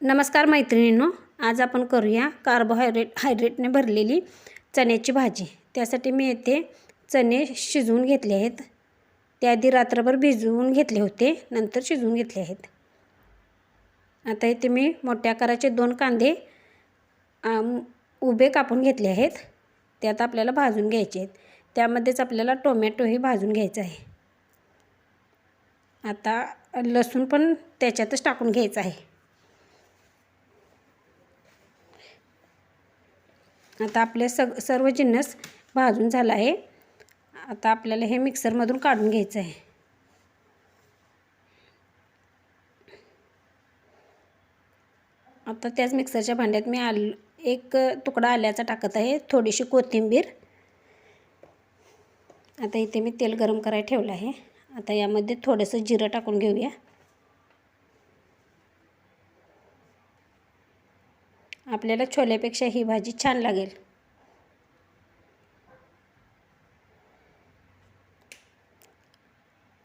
नमस्कार मैत्रिणींनो आज आपण करूया कार्बोहायड्रेट हायड्रेटने भरलेली चण्याची भाजी. त्यासाठी मी येथे चणे शिजवून घेतले आहेत. त्याआधी रात्रभर भिजवून घेतले होते नंतर शिजवून घेतले आहेत. आता इथे मी मोठ्या आकाराचे दोन कांदे उभे कापून घेतले आहेत. त्यात आपल्याला भाजून घ्यायचे आहेत. त्यामध्येच आपल्याला टोमॅटोही भाजून घ्यायचं आहे. आता लसूण पण त्याच्यातच टाकून घ्यायचं आहे. आता आपले सग सर्व जिन्नस भाजून झाला आहे. आता आपल्याला हे मिक्सरमधून काढून घ्यायचं आहे. आता त्याच मिक्सरच्या भांड्यात मी आल एक तुकडा आल्याचा टाकत आहे थोडीशी कोथिंबीर. आता इथे मी तेल गरम करायला ठेवलं आहे. आता यामध्ये थोडंसं जिरं टाकून घेऊया. आपल्याला छोल्यापेक्षा ही भाजी छान लागेल.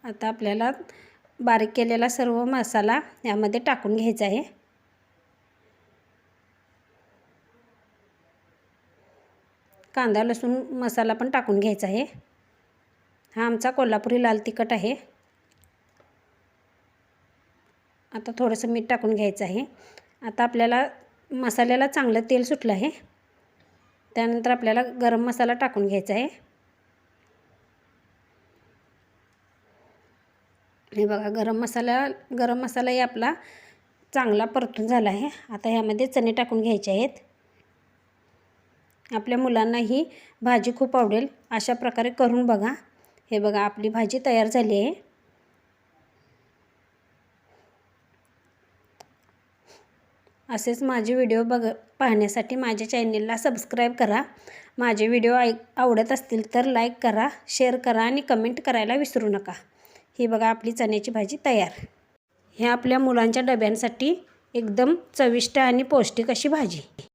आता आपल्याला बारीक केलेला सर्व मसाला यामध्ये टाकून घ्यायचा आहे. कांदा लसूण मसाला पण टाकून घ्यायचा आहे. हा आमचा कोल्हापुरी लाल तिखट आहे. आता थोडंसं मीठ टाकून घ्यायचं आहे. आता आपल्याला मसाल्याला चांगलं तेल सुटलं आहे. त्यानंतर आपल्याला गरम मसाला टाकून घ्यायचा आहे. हे बघा गरम मसाला गरम मसालाही आपला चांगला परतून झाला आहे. आता ह्यामध्ये चणे टाकून घ्यायचे आहेत. आपल्या मुलांना ही भाजी खूप आवडेल. अशा प्रकारे करून बघा. हे बघा आपली भाजी तयार झाली आहे. असेच माझे व्हिडिओ बघ पाहण्यासाठी माझ्या चॅनेलला सबस्क्राईब करा. माझे व्हिडिओ ऐक आवडत असतील तर लाईक करा शेअर करा आणि कमेंट करायला विसरू नका. ही बघा आपली चण्याची भाजी तयार. ह्या आपल्या मुलांच्या डब्यांसाठी एकदम चविष्ट आणि पौष्टिक अशी भाजी.